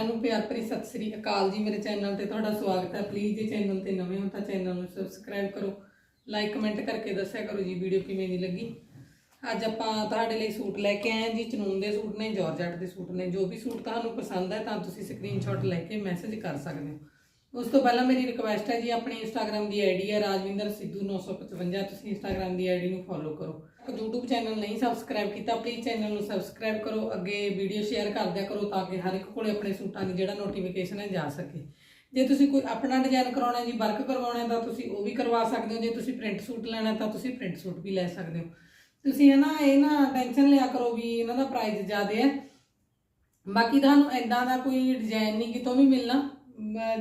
ਸਾਰਿਆਂ ਨੂੰ ਪਿਆਰ ਭਰੀ ਸਤਿ ਸ੍ਰੀ ਅਕਾਲ ਜੀ। ਮੇਰੇ ਚੈਨਲ ਤੇ ਤੁਹਾਡਾ ਸਵਾਗਤ ਹੈ। ਪਲੀਜ਼ ਜੇ ਚੈਨਲ ਤੇ ਨਵੇਂ ਹੋ ਤਾਂ ਚੈਨਲ ਨੂੰ ਸਬਸਕ੍ਰਾਈਬ ਕਰੋ। ਲਾਈਕ ਕਮੈਂਟ ਕਰਕੇ ਦੱਸਿਆ ਕਰੋ ਜੀ ਵੀਡੀਓ ਕਿਵੇਂ ਦੀ ਲੱਗੀ। ਅੱਜ ਆਪਾਂ ਤੁਹਾਡੇ ਲਈ ਸੂਟ ਲੈ ਕੇ ਆਏ ਜੀ। ਚਨੂਨ ਦੇ ਸੂਟ ਨੇ ਜਾਰਜਟ ਦੇ ਸੂਟ ਨੇ। ਜੋ ਵੀ ਸੂਟ ਤੁਹਾਨੂੰ ਪਸੰਦ ਹੈ ਤਾਂ ਤੁਸੀਂ ਸਕਰੀਨਸ਼ਾਟ ਲੈ ਕੇ ਮੈਸੇਜ ਕਰ ਸਕਦੇ ਹੋ। ਉਸ ਤੋਂ ਪਹਿਲਾਂ ਮੇਰੀ ਰਿਕੁਐਸਟ ਹੈ ਜੀ, ਆਪਣੀ ਇੰਸਟਾਗ੍ਰam ਦੀ ਆਈਡੀ ਹੈ ਰਾਜਵਿੰਦਰ ਸਿੱਧੂ 955 ਤੁਸੀਂ ਇੰਸਟਾਗ੍ਰam ਦੀ ਆਈਡੀ ਨੂੰ ਫੋਲੋ ਕਰੋ। YouTube ਚੈਨਲ ਨਹੀਂ ਸਬਸਕ੍ਰਾਈਬ ਕੀਤਾ ਪਲੀਜ਼ ਚੈਨਲ ਨੂੰ ਸਬਸਕ੍ਰਾਈਬ ਕਰੋ, ਅੱਗੇ ਵੀਡੀਓ ਸ਼ੇਅਰ ਕਰ ਕਰੋ ਤਾਂ ਕਿ ਹਰ ਇੱਕ ਕੋਲੇ ਆਪਣੇ ਸੂਟਾਂ ਦੀ ਜਿਹੜਾ ਨੋਟੀਫਿਕੇਸ਼ਨ ਹੈ ਜਾ ਸਕੇ। ਜੇ ਤੁਸੀਂ ਕੋਈ ਆਪਣਾ ਡਿਜ਼ਾਈਨ ਕਰਾਉਣਾ ਹੈ ਜੀ ਵਰਕ ਕਰਵਾਉਣਾ ਤਾਂ ਤੁਸੀਂ ਉਹ ਵੀ ਕਰਵਾ ਸਕਦੇ ਹੋ। ਜੇ ਤੁਸੀਂ ਪ੍ਰਿੰਟ ਸੂਟ ਲੈਣਾ ਤਾਂ ਤੁਸੀਂ ਪ੍ਰਿੰਟ ਸੂਟ ਵੀ ਲੈ ਸਕਦੇ ਹੋ। ਤੁਸੀਂ ਹੈ ਨਾ, ਇਹ ਨਾ ਟੈਨਸ਼ਨ ਲਿਆ ਕਰੋ ਵੀ ਇਹਨਾਂ ਦਾ ਪ੍ਰਾਈਸ ਜ਼ਿਆਦਾ ਹੈ। ਬਾਕੀ ਤੁਹਾਨੂੰ ਐਦਾਂ ਦਾ ਕੋਈ ਡਿਜ਼ਾਈਨ ਨਹੀਂ ਕਿਤੋਂ ਵੀ ਮਿਲਣਾ।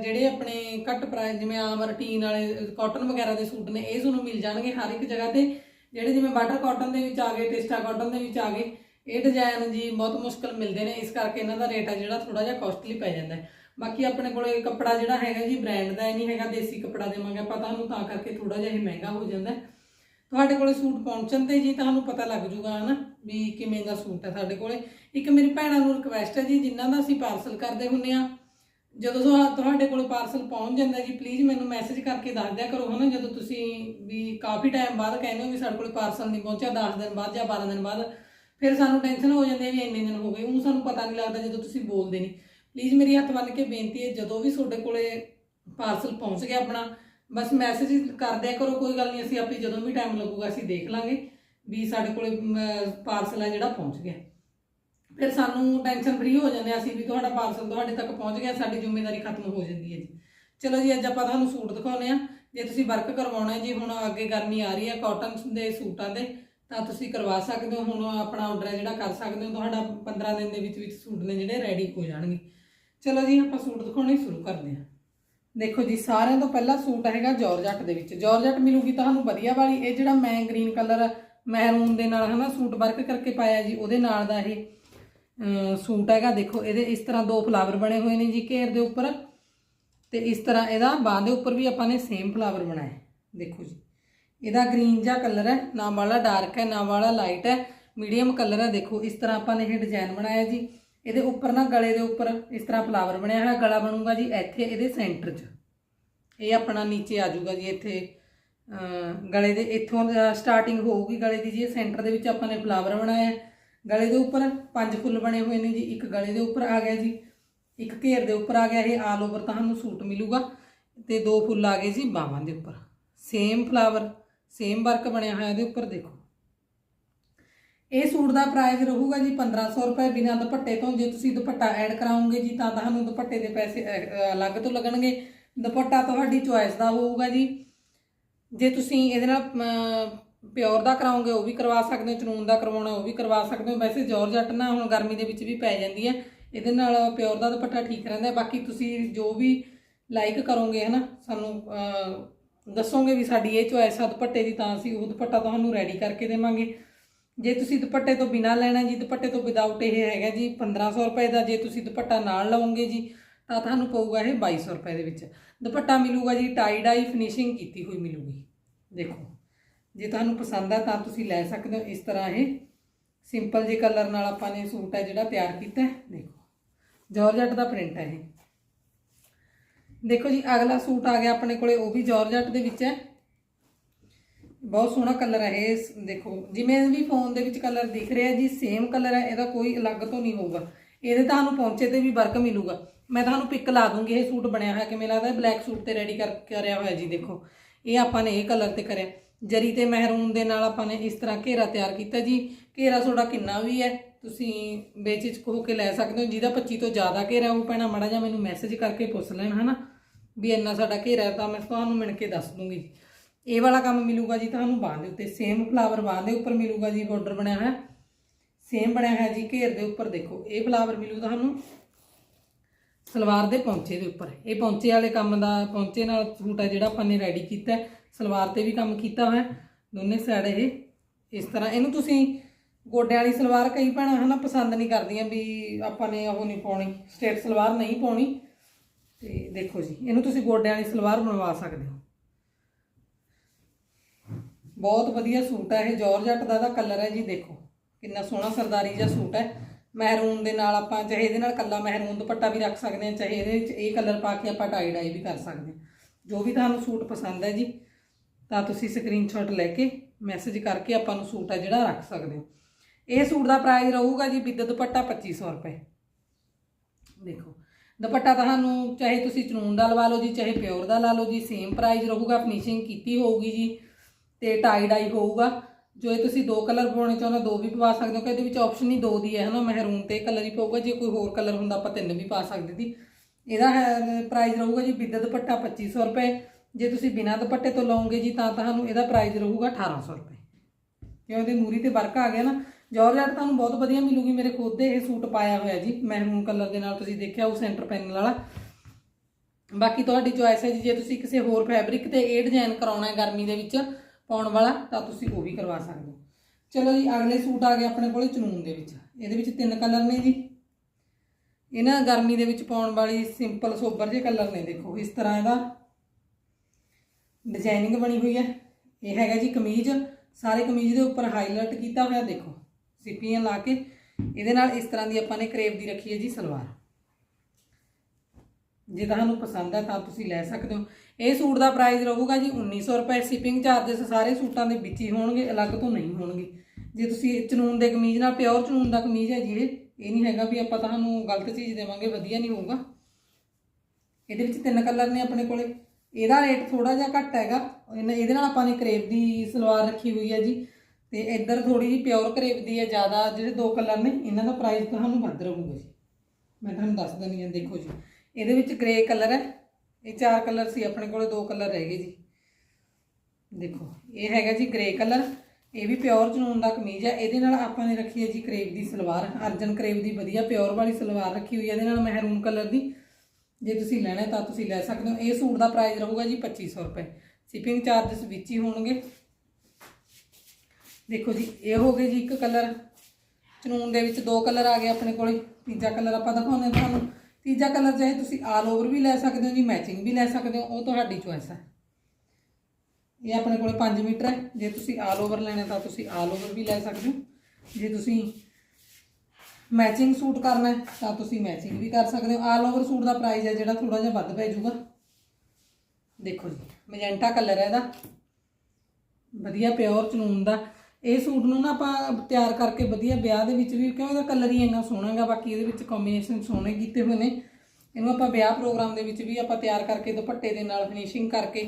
ਜਿਹੜੇ ਆਪਣੇ ਘੱਟ ਪ੍ਰਾਈਸ ਜਿਵੇਂ ਆਮ ਰੂਟੀਨ ਵਾਲੇ ਕਾਟਨ ਵਗੈਰਾ ਦੇ ਸੂਟ ਨੇ, ਇਹ ਤੁਹਾਨੂੰ ਮਿਲ ਜਾਣਗੇ ਹਰ ਇੱਕ ਜਗ੍ਹਾ ਤੇ। ਜਿਹੜੇ ਜਿਵੇਂ ਬਾਟਰ ਕਾਟਨ ਦੇ ਵਿੱਚ ਆ ਗਏ ਟਿਸਟਾ ਕਾਟਨ ਦੇ ਵਿੱਚ ਆ ਗਏ, ਇਹ ਡਿਜ਼ਾਈਨ ਜੀ ਬਹੁਤ ਮੁਸ਼ਕਲ ਮਿਲਦੇ ਨੇ, ਇਸ ਕਰਕੇ ਇਹਨਾਂ ਦਾ ਰੇਟ ਹੈ ਜਿਹੜਾ ਥੋੜਾ ਜਿਹਾ ਕਾਸਟਲੀ ਪੈ ਜਾਂਦਾ ਹੈ। ਬਾਕੀ ਆਪਣੇ ਕੋਲੇ ਕੱਪੜਾ ਜਿਹੜਾ ਹੈਗਾ ਜੀ ਬ੍ਰਾਂਡ ਦਾ ਨਹੀਂ ਹੈਗਾ, ਦੇਸੀ ਕੱਪੜਾ ਦੇਵਾਂਗੇ ਆਪਾਂ, ਤੁਹਾਨੂੰ ਤਾਂ ਕਰਕੇ ਥੋੜਾ ਜਿਹਾ ਇਹ ਮਹਿੰਗਾ ਹੋ ਜਾਂਦਾ ਤੁਹਾਡੇ ਕੋਲੇ ਸੂਟ ਪਹੁੰਚਣ ਤੇ ਜੀ ਤੁਹਾਨੂੰ ਪਤਾ ਲੱਗ ਜੂਗਾ ਹਨਾ, ਵੀ ਕਿਵੇਂ ਦਾ ਸੂਟ ਹੈ ਸਾਡੇ ਕੋਲੇ। ਇੱਕ ਮੇਰੀ ਭੈਣਾਂ ਨੂੰ ਰਿਕਵੈਸਟ ਹੈ ਜੀ, ਜਿਨ੍ਹਾਂ ਦਾ ਅਸੀਂ ਪਾਰਸਲ ਕਰਦੇ ਹੁੰਨੇ ਆ ਜਦੋਂ ਤੁਹਾ- ਤੁਹਾਡੇ ਕੋਲ ਪਾਰਸਲ ਪਹੁੰਚ ਜਾਂਦਾ ਜੀ ਪਲੀਜ਼ ਮੈਨੂੰ ਮੈਸੇਜ ਕਰਕੇ ਦੱਸ ਦਿਆ ਕਰੋ ਹਨਾ, ਜਦੋਂ ਤੁਸੀਂ ਵੀ ਕਾਫੀ ਟਾਈਮ ਬਾਅਦ ਕਹਿੰਦੇ ਹੋ ਵੀ ਸਾਡੇ ਕੋਲ ਪਾਰਸਲ ਨਹੀਂ ਪਹੁੰਚਿਆ 10 ਦਿਨ ਬਾਅਦ ਜਾਂ 12 ਦਿਨ ਬਾਅਦ, ਫਿਰ ਸਾਨੂੰ ਟੈਨਸ਼ਨ ਹੋ ਜਾਂਦੀ ਹੈ ਵੀ ਇੰਨੇ ਦਿਨ ਹੋ ਗਏ ਉਹ ਸਾਨੂੰ ਪਤਾ ਨਹੀਂ ਲੱਗਦਾ ਜਦੋਂ ਤੁਸੀਂ ਬੋਲਦੇ ਨਹੀਂ। ਪਲੀਜ਼ ਮੇਰੀ ਹੱਥ ਬੰਨ ਕੇ ਬੇਨਤੀ ਹੈ, ਜਦੋਂ ਵੀ ਤੁਹਾਡੇ ਕੋਲੇ ਪਾਰਸਲ ਪਹੁੰਚ ਗਿਆ ਆਪਣਾ, ਬਸ ਮੈਸੇਜ ਕਰ ਦਿਆ ਕਰੋ, ਕੋਈ ਗੱਲ ਨਹੀਂ, ਅਸੀਂ ਆਪੇ ਜਦੋਂ ਵੀ ਟਾਈਮ ਲੱਗੂਗਾ ਅਸੀਂ ਦੇਖ ਲਾਂਗੇ ਵੀ ਸਾਡੇ ਕੋਲੇ ਪਾਰਸਲ ਹੈ ਜਿਹੜਾ ਪਹੁੰਚ ਗਿਆ। ਫਿਰ ਸਾਨੂੰ ਟੈਨਸ਼ਨ ਫ੍ਰੀ ਹੋ ਜਾਂਦੇ ਹਾਂ ਅਸੀਂ ਵੀ ਤੁਹਾਡਾ ਪਾਰਸਲ ਤੁਹਾਡੇ ਤੱਕ ਪਹੁੰਚ ਗਿਆ, ਸਾਡੀ ਜ਼ਿੰਮੇਵਾਰੀ ਖਤਮ ਹੋ ਜਾਂਦੀ ਹੈ ਜੀ। ਚਲੋ ਜੀ, ਅੱਜ ਆਪਾਂ ਤੁਹਾਨੂੰ ਸੂਟ ਦਿਖਾਉਨੇ ਆ ਜੇ ਤੁਸੀਂ ਵਰਕ ਕਰਵਾਉਣਾ ਜੀ, ਹੁਣ ਅੱਗੇ ਗਰਮੀ ਆ ਰਹੀ ਹੈ ਕਾਟਨ ਦੇ ਸੂਟਾਂ ਦੇ, ਤਾਂ ਤੁਸੀਂ ਕਰਵਾ ਸਕਦੇ ਹੋ। ਹੁਣ ਆਪਣਾ ਆਰਡਰ ਹੈ ਜਿਹੜਾ ਕਰ ਸਕਦੇ ਹੋ, ਤੁਹਾਡਾ 15 ਦਿਨ ਦੇ ਵਿੱਚ ਵਿੱਚ ਸੂਟ ਨੇ ਜਿਹੜੇ ਰੈਡੀ ਹੋ ਜਾਣਗੇ। ਚਲੋ ਜੀ, ਆਪਾਂ ਸੂਟ ਦਿਖਾਉਣੇ ਸ਼ੁਰੂ ਕਰਦੇ ਹਾਂ। ਦੇਖੋ ਜੀ, ਸਾਰਿਆਂ ਤੋਂ ਪਹਿਲਾ ਸੂਟ ਹੈਗਾ ਜਾਰਜਟ ਦੇ ਵਿੱਚ। ਜਾਰਜਟ ਮਿਲੂਗੀ ਤੁਹਾਨੂੰ ਵਧੀਆ ਵਾਲੀ। ਇਹ ਜਿਹੜਾ ਮੈਂ ਗ੍ਰੀਨ ਕਲਰ ਮਹਿਰੂਨ ਦੇ ਨਾਲ ਹਨਾ ਸੂਟ ਵਰਕ ਕਰਕੇ ਪਾਇਆ ਜੀ, ਉਹਦੇ ਨਾਲ ਦਾ ਇਹ ਸੂਟ ਹੈਗਾ, ਦੇਖੋ, ਇਹਦੇ ਇਸ ਤਰ੍ਹਾਂ ਦੋ ਫਲਾਵਰ ਬਣੇ ਹੋਏ ਨੇ ਜੀ ਘੇਰ ਦੇ ਉੱਪਰ। ਤੇ ਇਸ ਤਰ੍ਹਾਂ ਇਹਦਾ ਬਾਂਹ ਦੇ ਉੱਪਰ ਵੀ ਆਪਾਂ ਨੇ ਸੇਮ ਫਲਾਵਰ ਬਣਾਇਆ ਦੇਖੋ ਜੀ, ਇਹਦਾ ਗ੍ਰੀਨ ਜਿਹਾ ਕਲਰ ਹੈ, ਨਾ ਵਾਲਾ ਡਾਰਕ ਹੈ, ਨਾ ਵਾਲਾ ਲਾਈਟ ਹੈ ਮੀਡੀਅਮ ਕਲਰ ਹੈ, ਦੇਖੋ, ਇਸ ਤਰ੍ਹਾਂ ਆਪਾਂ ਨੇ ਇਹ ਡਿਜ਼ਾਈਨ ਬਣਾਇਆ ਜੀ। ਇਹਦੇ ਉੱਪਰ ਨਾ ਗਲੇ ਦੇ ਉੱਪਰ ਇਸ ਤਰ੍ਹਾਂ ਫਲਾਵਰ ਬਣਿਆ ਹੋਇਆ, ਗਲਾ ਬਣੂਗਾ ਜੀ ਇੱਥੇ ਇਹਦੇ ਸੈਂਟਰ 'ਚ। ਇਹ ਆਪਣਾ ਨੀਚੇ ਆ ਜਾਊਗਾ ਜੀ ਇੱਥੇ। ਗਲੇ ਦੇ ਇੱਥੋਂ ਸਟਾਰਟਿੰਗ ਹੋਊਗੀ ਗਲੇ ਦੀ ਜੀ ਸੈਂਟਰ ਦੇ ਵਿੱਚ ਆਪਾਂ ਨੇ ਫਲਾਵਰ ਬਣਾਇਆ ਗਲੇ ਦੇ ਉੱਪਰ ਪੰਜ ਫੁੱਲ ਬਣੇ ਹੋਏ ਨੇ ਜੀ, ਇੱਕ ਗਲੇ ਦੇ ਉੱਪਰ ਆ ਗਿਆ ਜੀ, ਇੱਕ ਘੇਰ ਦੇ ਉੱਪਰ ਆ ਗਿਆ, ਇਹ ਆਲ ਓਵਰ ਤੁਹਾਨੂੰ ਸੂਟ ਮਿਲੂਗਾ। ਤੇ ਦੋ ਫੁੱਲ ਆ ਗਏ ਜੀ ਬਾਹਾਂ ਦੇ ਉੱਪਰ। ਸੇਮ ਫਲਾਵਰ ਸੇਮ ਵਰਕ ਬਣਿਆ ਹੋਇਆ ਇਹਦੇ ਉੱਪਰ ਦੇਖੋ। ਇਹ ਸੂਟ ਦਾ ਪ੍ਰਾਈਸ ਰਹੂਗਾ ਜੀ 1500 ਰੁਪਏ ਬਿਨਾਂ ਦੁਪੱਟੇ ਤੋਂ। ਜੇ ਤੁਸੀਂ ਦੁਪੱਟਾ ਐਡ ਕਰਾਉਂਗੇ ਜੀ, ਤਾਂ ਤੁਹਾਨੂੰ ਦੁਪੱਟੇ ਦੇ ਪੈਸੇ ਅਲੱਗ ਤੋਂ ਲੱਗਣਗੇ। ਦੁਪੱਟਾ ਤੁਹਾਡੀ ਚੁਆਇਸ ਦਾ ਹੋਊਗਾ ਜੀ। ਜੇ ਤੁਸੀਂ ਇਹਦੇ ਨਾਲ ਪਿਓਰ ਦਾ ਕਰਾਓਗੇ ਉਹ ਵੀ ਕਰਵਾ ਸਕਦੇ ਹੋ, ਚਨੂਨ ਦਾ ਕਰਵਾਉਣਾ, ਉਹ ਵੀ ਕਰਵਾ ਸਕਦੇ ਹੋ। ਵੈਸੇ ਜਾਰਜਟ ਨਾ ਹੁਣ ਗਰਮੀ ਦੇ ਵਿੱਚ ਵੀ ਪੈ ਜਾਂਦੀ ਹੈ ਇਹਦੇ ਨਾਲ ਪਿਓਰ ਦਾ ਦੁਪੱਟਾ ਠੀਕ ਰਹਿੰਦਾ ਬਾਕੀ ਤੁਸੀਂ ਜੋ ਵੀ ਲਾਈਕ ਕਰੋਗੇ ਹਨਾ, ਸਾਨੂੰ ਦੱਸੋਗੇ ਵੀ ਸਾਡੀ ਇਹ ਚੋਇਸ ਆ ਦੁਪੱਟੇ ਦੀ, ਤਾਂ ਅਸੀਂ ਉਹ ਦੁਪੱਟਾ ਤੁਹਾਨੂੰ ਰੈਡੀ ਕਰਕੇ ਦੇਵਾਂਗੇ। ਜੇ ਤੁਸੀਂ ਦੁਪੱਟੇ ਤੋਂ ਬਿਨਾ ਲੈਣਾ ਜੀ, ਦੁਪੱਟੇ ਤੋਂ ਵਿਦਆਊਟ ਇਹ ਹੈਗਾ ਜੀ 1500 ਰੁਪਏ ਦਾ, ਜੇ ਤੁਸੀਂ ਦੁਪੱਟਾ ਨਾਲ ਲਓਗੇ ਜੀ, ਤਾਂ ਤੁਹਾਨੂੰ ਪਊਗਾ ਇਹ 2200 ਰੁਪਏ ਦੇ ਵਿੱਚ। ਦੁਪੱਟਾ ਮਿਲੂਗਾ ਜੀ ਟਾਈ ਡਾਈ ਫਿਨਿਸ਼ਿੰਗ ਕੀਤੀ ਹੋਈ ਮਿਲੂਗੀ। ਦੇਖੋ। ਜੇ ਤੁਹਾਨੂੰ ਪਸੰਦ ਆ ਤਾਂ ਤੁਸੀਂ ਲੈ ਸਕਦੇ ਹੋ ਇਸ ਤਰ੍ਹਾਂ ਇਹ। ਸਿੰਪਲ ਜੇ ਕਲਰ ਨਾਲ ਆਪਾਂ ਨੇ ਸੂਟ ਹੈ ਜਿਹੜਾ ਤਿਆਰ ਕੀਤਾ ਹੈ। ਦੇਖੋ, ਜਾਰਜਟ ਦਾ ਪ੍ਰਿੰਟ ਹੈ ਇਹ। ਦੇਖੋ ਜੀ, ਅਗਲਾ ਸੂਟ ਆ ਗਿਆ ਆਪਣੇ ਕੋਲੇ, ਉਹ ਵੀ ਜਾਰਜਟ ਦੇ ਵਿੱਚ ਹੈ। ਬਹੁਤ ਸੋਹਣਾ ਕਲਰ ਹੈ ਇਹ। ਦੇਖੋ, ਜਿਵੇਂ ਵੀ ਫੋਨ ਦੇ ਵਿੱਚ ਕਲਰ ਦਿਖ ਰਿਹਾ ਜੀ ਸੇਮ ਕਲਰ ਹੈ, ਇਹਦਾ ਕੋਈ ਅਲੱਗ ਤੋਂ ਨਹੀਂ ਹੋਊਗਾ। ਇਹਦੇ ਤੁਹਾਨੂੰ ਪਹੁੰਚੇ ਤੇ ਵੀ ਵਰਕ ਮਿਲੂਗਾ। ਮੈਂ ਤੁਹਾਨੂੰ ਪਿਕ ਲਾ ਦੂੰਗੀ, ਇਹ ਸੂਟ ਬਣਿਆ ਹੋਇਆ, ਕਿਵੇਂ ਲੱਗਦਾ? ਬਲੈਕ ਸੂਟ ਤੇ ਰੈਡੀ ਕਰ ਕਰਿਆ ਹੋਇਆ ਜੀ, ਦੇਖੋ। ਇਹ ਆਪਾਂ ਨੇ ਇਹ ਕਲਰ ਤੇ ਕਰਿਆ। ਜਰੀ ਤੇ ਮਹਿਰੂਮ ਦੇ ਨਾਲ ਆਪਾਂ ਨੇ ਇਸ ਤਰ੍ਹਾਂ ਘੇਰਾ ਤਿਆਰ ਕੀਤਾ ਜੀ। ਘੇਰਾ ਤੁਹਾਡਾ ਕਿੰਨਾ ਵੀ ਹੈ, ਤੁਸੀਂ ਬੇਚਿਚਕ ਹੋ ਕੇ ਲੈ ਸਕਦੇ ਹੋ। ਜਿਹਦਾ 25 ਤੋਂ ਜ਼ਿਆਦਾ ਘੇਰਾ ਉਹ ਪੈਣਾ ਮਾੜਾ ਜਿਹਾ ਮੈਨੂੰ ਮੈਸੇਜ ਕਰਕੇ ਪੁੱਛ ਲੈਣ, ਹਨਾ? ਵੀ ਇੰਨਾ ਸਾਡਾ ਘੇਰਾ ਤਾਂ ਮੈਂ ਤੁਹਾਨੂੰ ਮਿਣ ਕੇ ਦੱਸ ਦੂੰਗੀ। ਇਹ ਵਾਲਾ ਕੰਮ ਮਿਲੂਗਾ ਜੀ ਤੁਹਾਨੂੰ ਬਾਂਹ ਦੇ ਉੱਤੇ। ਸੇਮ ਫਲਾਵਰ ਬਾਂਹ ਦੇ ਉੱਪਰ ਮਿਲੂਗਾ ਜੀ ਬਾਰਡਰ ਬਣਿਆ ਹੋਇਆ। ਸੇਮ ਬਣਿਆ ਹੋਇਆ ਜੀ, ਘੇਰ ਦੇ ਉੱਪਰ ਦੇਖੋ। ਇਹ ਫਲਾਵਰ ਮਿਲੂ ਤੁਹਾਨੂੰ ਸਲਵਾਰ ਦੇ ਪੌਂਚੇ ਦੇ ਉੱਪਰ। ਇਹ ਪੌਂਚੇ ਵਾਲੇ ਕੰਮ ਦਾ, ਪੌਂਚੇ ਨਾਲ ਸੂਟ ਹੈ ਜਿਹੜਾ ਆਪਾਂ ਨੇ ਰੈਡੀ ਕੀਤਾ ਹੈ। ਸਲਵਾਰ ਤੇ ਵੀ ਕੰਮ ਕੀਤਾ ਹੋਇਆ, ਦੋਨੇ ਸਾਈਡ ਇਹ, ਇਸ ਤਰ੍ਹਾਂ। ਇਹਨੂੰ ਤੁਸੀਂ ਗੋਡਿਆਂ ਵਾਲੀ ਸਲਵਾਰ ਕਈ ਭੈਣਾਂ ਹਨਾ ਪਸੰਦ ਨਹੀਂ ਕਰਦੀਆਂ ਵੀ ਆਪਾਂ ਨੇ ਉਹ ਨਹੀਂ ਪਾਉਣੀ, ਸਟੇਟ ਸਲਵਾਰ ਨਹੀਂ ਪਾਉਣੀ। ਤੇ ਦੇਖੋ ਜੀ, ਇਹਨੂੰ ਤੁਸੀਂ ਗੋਡਿਆਂ ਵਾਲੀ ਸਲਵਾਰ ਬਣਵਾ ਸਕਦੇ ਹੋ। ਬਹੁਤ ਵਧੀਆ ਸੂਟ ਹੈ ਇਹ ਜਾਰਜਟ ਦਾ ਦਾ ਕਲਰ ਹੈ ਜੀ, ਦੇਖੋ। ਕਿੰਨਾ ਸੋਹਣਾ ਸਰਦਾਰੀ ਜਿਹਾ ਸੂਟ ਹੈ। ਮਹਿਰੂਨ ਦੇ ਨਾਲ ਆਪਾਂ, ਚਾਹੇ ਇਹਦੇ ਨਾਲ ਕੱਲਾ ਮਹਿਰੂਨ ਦੁਪੱਟਾ ਵੀ ਰੱਖ ਸਕਦੇ ਹਾਂ, ਚਾਹੇ ਇਹਦੇ ਵਿੱਚ ਇਹ ਕਲਰ ਪਾ ਕੇ ਆਪਾਂ ਟਾਈ ਡਾਈ ਵੀ ਕਰ ਸਕਦੇ ਹਾਂ। ਜੋ ਵੀ ਤੁਹਾਨੂੰ ਸੂਟ ਪਸੰਦ ਹੈ ਜੀ ਤਾਂ ਤੁਸੀਂ ਸਕਰੀਨਸ਼ਾਟ ਲੈ ਕੇ ਮੈਸੇਜ ਕਰਕੇ ਆਪਾਂ ਨੂੰ ਸੂਟ ਆ ਜਿਹੜਾ ਰੱਖ ਸਕਦੇ ਹੋ। ਇਹ ਸੂਟ ਦਾ ਪ੍ਰਾਈਸ ਰਹੂਗਾ ਜੀ ਵਿਦ ਦੁਪੱਟਾ 2500 ਰੁਪਏ। ਦੇਖੋ, ਦੁਪੱਟਾ ਤੁਹਾਨੂੰ ਚਾਹੇ ਤੁਸੀਂ ਚਨੂਨ ਦਾ ਲਵਾ ਲਓ ਜੀ, ਚਾਹੇ ਪਿਓਰ ਦਾ ਲਾ ਲਓ ਜੀ ਸੇਮ ਪ੍ਰਾਈਸ ਰਹੂਗਾ ਫਿਨਿਸ਼ਿੰਗ ਕੀਤੀ ਹੋਊਗੀ ਜੀ ਤੇ ਟਾਈ ਡਾਈ ਹੋਊਗਾ। ਜੋ ਇਹ ਤੁਸੀਂ ਦੋ ਕਲਰ ਪਵਾਉਣੇ ਚਾਹੁੰਦੇ ਹੋ, ਦੋ ਵੀ ਪਵਾ ਸਕਦੇ ਹੋ ਕਿ ਇਹਦੇ ਵਿੱਚ ਆਪਸ਼ਨ ਹੀ ਦੋ ਦੀ ਹੈ, ਹਨਾ? ਮਹਿਰੂਨ ਤੇ ਕਲਰ ਹੀ ਪਊਗਾ, ਜੇ ਕੋਈ ਹੋਰ ਕਲਰ ਹੁੰਦਾ ਆਪਾਂ ਤਿੰਨ ਵੀ ਪਾ ਸਕਦੇ ਸੀ ਇਹਦਾ ਪ੍ਰਾਈਸ ਰਹੂਗਾ ਜੀ ਵਿਦ ਦੁਪੱਟਾ 2500 ਰੁਪਏ। ਜੇ ਤੁਸੀਂ ਬਿਨਾਂ ਦੁਪੱਟੇ ਤੋਂ ਲਓਗੇ ਜੀ, ਤਾਂ ਤੁਹਾਨੂੰ ਇਹਦਾ ਪ੍ਰਾਈਸ ਰਹੂਗਾ 1800 ਰੁਪਏ। ਕਿਉਂ ਇਹਦੇ ਮੂਰੀ ਤੇ ਵਰਕ ਆ ਗਿਆ ਨਾ? ਜਾਰਜਟ ਤੁਹਾਨੂੰ ਬਹੁਤ ਵਧੀਆ ਮਿਲੂਗੀ, ਮੇਰੇ ਖੁਦ ਦੇ ਇਹ ਸੂਟ ਪਾਇਆ ਹੋਇਆ ਜੀ, ਮਹਿਰੂਨ ਕਲਰ ਦੇ ਨਾਲ ਤੁਸੀਂ ਦੇਖਿਆ ਉਹ ਸੈਂਟਰ ਪੈਨਲ ਵਾਲਾ। ਬਾਕੀ ਤੁਹਾਡੀ ਚੋਇਸ ਹੈ ਜੀ, ਜੇ ਤੁਸੀਂ ਕਿਸੇ ਹੋਰ ਫੈਬਰਿਕ ਤੇ ਇਹ ਡਿਜ਼ਾਈਨ ਕਰਾਉਣਾ ਹੈ ਗਰਮੀ ਦੇ ਵਿੱਚ ਪਾਉਣ ਵਾਲਾ, ਤਾਂ ਤੁਸੀਂ ਉਹ ਵੀ ਕਰਵਾ ਸਕਦੇ ਹੋ। ਚਲੋ ਜੀ, ਅਗਲੇ ਸੂਟ ਆ ਗਏ ਆਪਣੇ ਕੋਲੇ ਚਨੂਨ ਦੇ ਵਿੱਚ। ਇਹਦੇ ਵਿੱਚ ਤਿੰਨ ਕਲਰ ਨੇ ਜੀ। ਇਹਨਾਂ ਗਰਮੀ ਦੇ ਵਿੱਚ ਪਾਉਣ ਵਾਲੀ ਸਿੰਪਲ ਸੋਬਰ ਜਿਹੇ ਕਲਰ ਨੇ, ਦੇਖੋ, ਇਸ ਤਰ੍ਹਾਂ ਇਹਦਾ ਡਿਜ਼ਾਈਨਿੰਗ ਬਣੀ ਹੋਈ ਹੈ। ਇਹ ਹੈਗਾ ਜੀ ਕਮੀਜ਼। ਸਾਰੇ ਕਮੀਜ਼ ਦੇ ਉੱਪਰ ਹਾਈਲਾਈਟ ਕੀਤਾ ਹੋਇਆ, ਦੇਖੋ। ਸਿੱਪੀਆਂ ਲਾ ਕੇ। ਇਹਦੇ ਨਾਲ ਇਸ ਤਰ੍ਹਾਂ ਦੀ ਆਪਾਂ ਨੇ ਕਰੇਪ ਦੀ ਰੱਖੀ ਹੈ ਜੀ ਸਲਵਾਰ। ਜੇ ਤੁਹਾਨੂੰ ਪਸੰਦ ਹੈ ਤਾਂ ਤੁਸੀਂ ਲੈ ਸਕਦੇ ਹੋ। ਇਹ ਸੂਟ ਦਾ ਪ੍ਰਾਈਸ ਰਹੂਗਾ ਜੀ 1900 ਰੁਪਏ। ਸ਼ਿਪਿੰਗ ਚਾਰजेस ਸਾਰੇ ਸੂਟਾਂ ਦੇ ਵਿੱਚ ਹੀ ਹੋਣਗੇ, ਅਲੱਗ ਤੋਂ ਨਹੀਂ ਹੋਣਗੇ। ਜੇ ਤੁਸੀਂ ਚਨੂਨ ਦੇ ਕਮੀਜ਼ ਨਾਲ ਪਿਓਰ ਚਨੂਨ ਦਾ ਕਮੀਜ਼ ਹੈ ਜੀ ਇਹ ਇਹ ਨਹੀਂ ਹੈਗਾ ਵੀ ਆਪਾਂ ਤੁਹਾਨੂੰ ਗਲਤ ਚੀਜ਼ ਦੇਵਾਂਗੇ, ਵਧੀਆ ਨਹੀਂ ਹੋਊਗਾ। ਇਹਦੇ ਵਿੱਚ ਤਿੰਨ ਕਲਰ ਨੇ ਆਪਣੇ ਕੋਲੇ। ਇਹਦਾ ਰੇਟ ਥੋੜਾ ਜਿਹਾ ਘੱਟ ਹੈਗਾ। ਇਹਦੇ ਨਾਲ ਆਪਾਂ ਨੇ ਕਰੇਪ ਦੀ ਸਲਵਾਰ ਰੱਖੀ ਹੋਈ ਹੈ ਜੀ। ਤੇ ਇੱਧਰ ਥੋੜੀ ਜਿਹੀ ਪਿਓਰ ਕਰੇਪ ਦੀ ਹੈ, ਜ਼ਿਆਦਾ ਜਿਹੜੇ ਦੋ ਕਲਰ ਨੇ, ਇਹਨਾਂ ਦਾ ਪ੍ਰਾਈਸ ਤੁਹਾਨੂੰ ਵੱਧ ਰਹੂਗਾ ਜੀ। ਮੈਂ ਤੁਹਾਨੂੰ ਦੱਸ ਦਿੰਦੀ ਹਾਂ, ਦੇਖੋ ਜੀ। ਇਹਦੇ ਵਿੱਚ ਗ੍ਰੇ ਕਲਰ ਹੈ। ਇਹ ਚਾਰ ਕਲਰ ਸੀ, ਆਪਣੇ ਕੋਲੇ ਦੋ ਕਲਰ ਰਹਿ ਗਏ ਜੀ। ਦੇਖੋ, ਇਹ ਹੈਗਾ ਜੀ ਗ੍ਰੇ ਕਲਰ ਇਹ ਵੀ ਪਿਓਰ ਜਨੂਨ ਦਾ ਕਮੀਜ਼ ਹੈ। ਇਹਦੇ ਨਾਲ ਆਪਾਂ ਨੇ ਰੱਖੀ ਹੈ ਜੀ ਕਰੇਪ ਦੀ ਸਲਵਾਰ। ਅਰਜਨ ਕਰੇਪ ਦੀ ਵਧੀਆ ਪਿਓਰ ਵਾਲੀ ਸਲਵਾਰ ਰੱਖੀ ਹੋਈ ਹੈ। ਇਹਦੇ ਨਾਲ ਮਹਿਰੂਨ ਕਲਰ ਦੀ। ਜੇ ਤੁਸੀਂ ਲੈਣਾ ਤਾਂ ਤੁਸੀਂ ਲੈ ਸਕਦੇ ਹੋ। ਇਹ ਸੂਟ ਦਾ ਪ੍ਰਾਈਸ ਰਹੂਗਾ ਜੀ 2500 ਰੁਪਏ। ਸ਼ਿਪਿੰਗ ਚਾਰजेस ਵਿੱਚ ਹੀ ਹੋਣਗੇ। ਦੇਖੋ ਜੀ, ਇਹ ਹੋ ਗਏ ਜੀ ਇੱਕ ਕਲਰ ਚਨੂਨ ਦੇ ਵਿੱਚ ਦੋ ਕਲਰ ਆ ਗਏ ਆਪਣੇ ਕੋਲੇ। ਤੀਜਾ ਕਲਰ ਆਪਾਂ ਦਿਖਾਉਂਦੇ ਹਾਂ ਤੁਹਾਨੂੰ। ਤੀਜਾ ਕਲਰ ਚਾਹੇ ਤੁਸੀਂ ਆਲ ਓਵਰ ਵੀ ਲੈ ਸਕਦੇ ਹੋ ਜੀ ਮੈਚਿੰਗ ਵੀ ਲੈ ਸਕਦੇ ਹੋ। ਉਹ ਤੁਹਾਡੀ ਚੋਇਸ ਹੈ। ਇਹ ਆਪਣੇ ਕੋਲੇ 5 ਮੀਟਰ ਹੈ। ਜੇ ਤੁਸੀਂ ਆਲ ਓਵਰ ਲੈਣਾ ਤਾਂ ਤੁਸੀਂ ਆਲ ਓਵਰ ਵੀ ਲੈ ਸਕਦੇ ਹੋ। ਜੇ ਤੁਸੀਂ ਮੈਚਿੰਗ ਸੂਟ ਕਰਨਾ ਹੈ, ਤਾਂ ਤੁਸੀਂ ਮੈਚਿੰਗ ਵੀ ਕਰ ਸਕਦੇ ਹੋ। ਆਲ ਓਵਰ ਸੂਟ ਦਾ ਪ੍ਰਾਈਸ ਹੈ ਜਿਹੜਾ ਥੋੜਾ ਜਿਹਾ ਵੱਧ ਪੈ ਜਾਊਗਾ। ਦੇਖੋ ਜੀ ਮੈਜੈਂਟਾ ਕਲਰ ਹੈ ਇਹਦਾ। ਵਧੀਆ ਪਿਓਰ ਚਨੂਨ ਦਾ। ਇਹ ਸੂਟ ਨੂੰ ਨਾ ਆਪਾਂ ਤਿਆਰ ਕਰਕੇ ਵਧੀਆ ਵਿਆਹ ਦੇ ਵਿੱਚ ਵੀ, ਕਿਉਂ ਇਹਦਾ ਕਲਰ ਹੀ ਇੰਨਾ ਸੋਹਣਾ ਹੈਗਾ, ਬਾਕੀ ਇਹਦੇ ਵਿੱਚ ਕੰਬੀਨੇਸ਼ਨ ਸੋਹਣੇ ਕੀਤੇ ਹੋਏ ਨੇ। ਇਹਨੂੰ ਆਪਾਂ ਵਿਆਹ ਪ੍ਰੋਗਰਾਮ ਦੇ ਵਿੱਚ ਵੀ ਆਪਾਂ ਤਿਆਰ ਕਰਕੇ ਦੁਪੱਟੇ ਦੇ ਨਾਲ ਫਿਨਿਸ਼ਿੰਗ ਕਰਕੇ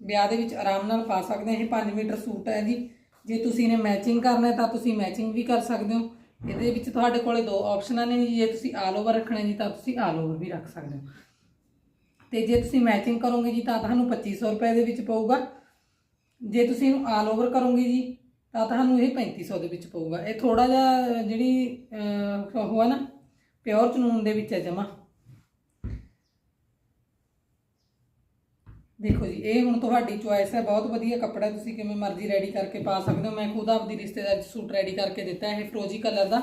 ਵਿਆਹ ਦੇ ਵਿੱਚ ਆਰਾਮ ਨਾਲ ਪਾ ਸਕਦੇ ਹਾਂ। ਇਹ 5 ਮੀਟਰ ਸੂਟ ਹੈ ਜੀ। ਜੇ ਤੁਸੀਂ ਨੇ ਮੈਚਿੰਗ ਕਰਨਾ ਤਾਂ ਤੁਸੀਂ ਮੈਚਿੰਗ ਵੀ ਕਰ ਸਕਦੇ ਹੋ। ਇਹਦੇ ਵਿੱਚ ਤੁਹਾਡੇ ਕੋਲੇ ਦੋ ਆਪਸ਼ਨਾਂ ਨੇ ਜੀ। ਜੇ ਤੁਸੀਂ ਆਲ ਓਵਰ ਰੱਖਣਾ ਜੀ, ਤਾਂ ਤੁਸੀਂ ਆਲ ਓਵਰ ਵੀ ਰੱਖ ਸਕਦੇ ਹੋ। ਤੇ ਜੇ ਤੁਸੀਂ ਮੈਚਿੰਗ ਕਰੋਗੇ ਜੀ, ਤਾਂ ਤੁਹਾਨੂੰ 2500 ਰੁਪਏ ਦੇ ਵਿੱਚ ਪਊਗਾ। ਜੇ ਤੁਸੀਂ ਇਹਨੂੰ ਆਲ ਓਵਰ ਕਰੋਗੇ ਜੀ, ਤਾਂ ਤੁਹਾਨੂੰ ਇਹ 3500 ਦੇ ਵਿੱਚ ਪਊਗਾ। ਇਹ ਥੋੜਾ ਜਿਹਾ ਜਿਹੜੀ ਉਹ ਹੈ ਨਾ ਪਿਓਰ ਚਨੂਨ ਦੇ ਵਿੱਚ ਹੈ ਜਮਾ। ਦੇਖੋ ਜੀ, ਇਹ ਹੁਣ ਤੁਹਾਡੀ ਚੁਆਇਸ ਹੈ, ਬਹੁਤ ਵਧੀਆ ਕੱਪੜਾ ਤੁਸੀਂ ਕਿਵੇਂ ਮਰਜ਼ੀ ਰੈਡੀ ਕਰਕੇ ਪਾ ਸਕਦੇ ਹੋ। ਮੈਂ ਖੁਦ ਆਪਦੀ ਰਿਸ਼ਤੇਦਾਰ 'ਚ ਸੂਟ ਰੈਡੀ ਕਰਕੇ ਦਿੱਤਾ, ਇਹ ਫਰੋਜੀ ਕਲਰ ਦਾ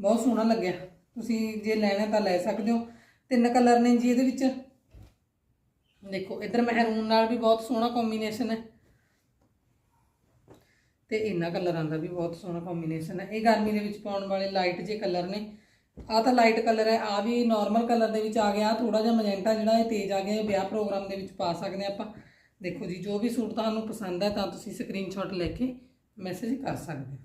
ਬਹੁਤ ਸੋਹਣਾ ਲੱਗਿਆ। ਤੁਸੀਂ ਜੇ ਲੈਣਾ ਤਾਂ ਲੈ ਸਕਦੇ ਹੋ। ਤਿੰਨ ਕਲਰ ਨੇ ਜੀ ਇਹਦੇ ਵਿੱਚ। ਦੇਖੋ, ਇਧਰ ਮਹਿਰੂਨ ਨਾਲ ਵੀ ਬਹੁਤ ਸੋਹਣਾ ਕੰਬੀਨੇਸ਼ਨ ਹੈ। ਤੇ ਇਹਨਾਂ ਕਲਰਾਂ ਦਾ ਵੀ ਬਹੁਤ ਸੋਹਣਾ ਕੰਬੀਨੇਸ਼ਨ ਹੈ। ਇਹ ਗਰਮੀ ਦੇ ਵਿੱਚ ਪਾਉਣ ਵਾਲੇ ਲਾਈਟ ਜੇ ਕਲਰ ਨੇ। ਆ ਤਾਂ ਲਾਈਟ ਕਲਰ ਹੈ ਆ ਵੀ ਨਾਰਮਲ ਕਲਰ ਦੇ ਵਿੱਚ ਆ ਗਿਆ ਥੋੜਾ ਜਿਹਾ ਮਜੈਂਟਾ ਜਿਹੜਾ ਇਹ ਤੇਜ਼ ਆ ਗਿਆ, ਇਹ ਵਿਆਹ ਪ੍ਰੋਗਰਾਮ ਦੇ ਵਿੱਚ ਪਾ ਸਕਦੇ ਹਾਂ ਆਪਾਂ। ਦੇਖੋ ਜੀ, ਜੋ ਵੀ ਸੂਟ ਤੁਹਾਨੂੰ ਪਸੰਦ ਹੈ, ਤਾਂ ਤੁਸੀਂ ਸਕਰੀਨਸ਼ਾਟ ਲੈ ਕੇ ਮੈਸੇਜ ਕਰ ਸਕਦੇ ਹੋ।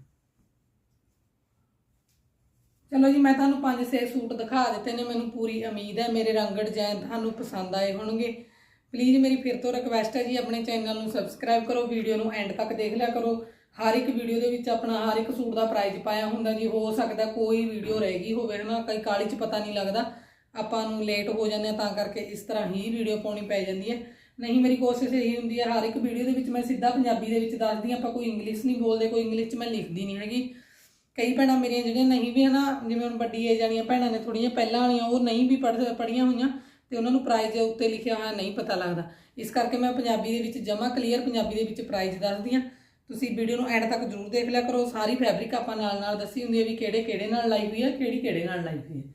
ਚਲੋ ਜੀ, ਮੈਂ ਤੁਹਾਨੂੰ ਪੰਜ ਛੇ ਸੂਟ ਦਿਖਾ ਦਿੱਤੇ ਨੇ, ਮੈਨੂੰ ਪੂਰੀ ਉਮੀਦ ਹੈ, ਮੇਰੇ ਰੰਗ ਡਿਜ਼ਾਈਨ ਤੁਹਾਨੂੰ ਪਸੰਦ ਆਏ ਹੋਣਗੇ। ਪਲੀਜ਼ ਮੇਰੀ ਫਿਰ ਤੋਂ ਰਿਕਵੈਸਟ ਹੈ ਜੀ, ਆਪਣੇ ਚੈਨਲ ਨੂੰ ਸਬਸਕ੍ਰਾਈਬ ਕਰੋ ਵੀਡੀਓ ਨੂੰ ਐਂਡ ਤੱਕ ਦੇਖ ਲਿਆ ਕਰੋ। ਹਰ ਇੱਕ ਵੀਡੀਓ ਦੇ ਵਿੱਚ ਆਪਣਾ ਹਰ ਇੱਕ ਸੂਟ ਦਾ ਪ੍ਰਾਈਸ ਪਾਇਆ ਹੁੰਦਾ ਜੀ, ਹੋ ਸਕਦਾ ਕੋਈ ਵੀਡੀਓ ਰਹਿ ਗਈ ਹੋਵੇ, ਹਨਾ, ਕਈ ਕਾਲੀ ਚ ਪਤਾ ਨਹੀਂ ਲੱਗਦਾ। ਆਪਾਂ ਨੂੰ ਲੇਟ ਹੋ ਜਾਂਦੇ ਆ, ਤਾਂ ਕਰਕੇ ਇਸ ਤਰ੍ਹਾਂ ਹੀ ਵੀਡੀਓ ਪਾਉਣੀ ਪੈ ਜਾਂਦੀ ਹੈ। ਨਹੀਂ, ਮੇਰੀ ਕੋਸ਼ਿਸ਼ ਇਹੀ ਹੁੰਦੀ ਹੈ, ਹਰ ਇੱਕ ਵੀਡੀਓ ਦੇ ਵਿੱਚ ਮੈਂ ਸਿੱਧਾ ਪੰਜਾਬੀ ਦੇ ਵਿੱਚ ਦੱਸਦੀ ਹਾਂ, ਆਪਾਂ ਕੋਈ ਇੰਗਲਿਸ਼ ਨਹੀਂ ਬੋਲਦੇ, ਕੋਈ ਇੰਗਲਿਸ਼ ਚ ਮੈਂ ਲਿਖਦੀ ਨਹੀਂ ਹੈਗੀ। ਕਈ ਭੈਣਾਂ ਮੇਰੀਆਂ ਜਿਹੜੀਆਂ ਨਹੀਂ ਵੀ, ਹਨਾ, ਜਿਵੇਂ ਹੁਣ ਵੱਡੀ ਏਜ ਵਾਲੀਆਂ ਭੈਣਾਂ ਨੇ ਥੋੜੀਆਂ ਪਹਿਲਾਂ ਵਾਲੀਆਂ, ਉਹ ਨਹੀਂ ਵੀ ਪੜ੍ਹ, ਪੜ੍ਹੀਆਂ ਹੋਈਆਂ ਤੇ ਉਹਨਾਂ ਨੂੰ ਪ੍ਰਾਈਜ਼ ਦੇ ਉੱਤੇ ਲਿਖਿਆ ਹੋਇਆ ਨਹੀਂ ਪਤਾ ਲੱਗਦਾ। ਇਸ ਕਰਕੇ ਮੈਂ ਪੰਜਾਬੀ ਦੇ ਵਿੱਚ ਜਮਾ ਕਲੀਅਰ ਪੰਜਾਬੀ ਦੇ ਵਿੱਚ ਪ੍ਰਾਈਜ਼ ਦੱਸਦੀ ਹਾਂ। ਤੁਸੀਂ ਵੀਡੀਓ ਨੂੰ ਐਂਡ ਤੱਕ ਜ਼ਰੂਰ ਦੇਖ ਲਿਆ ਕਰੋ। ਸਾਰੀ ਫੈਬਰਿਕ ਆਪਾਂ ਨਾਲ ਨਾਲ ਦੱਸੀ ਹੁੰਦੀ ਹੈ ਵੀ ਕਿਹੜੇ ਕਿਹੜੇ ਨਾਲ ਲਾਈ ਹੋਈ ਹੈ, ਕਿਹੜੀ ਕਿਹੜੇ ਨਾਲ ਲਾਈ ਹੋਈ ਹੈ।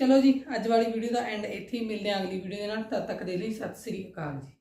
ਚਲੋ ਜੀ, ਅੱਜ ਵਾਲੀ ਵੀਡੀਓ ਦਾ ਐਂਡ ਇੱਥੇ ਹੀ ਮਿਲਦੇ ਹਾਂ ਅਗਲੀ ਵੀਡੀਓ ਦੇ ਨਾਲ। ਤਦ ਤੱਕ ਦੇ ਲਈ ਸਤਿ ਸ੍ਰੀ ਅਕਾਲ ਜੀ।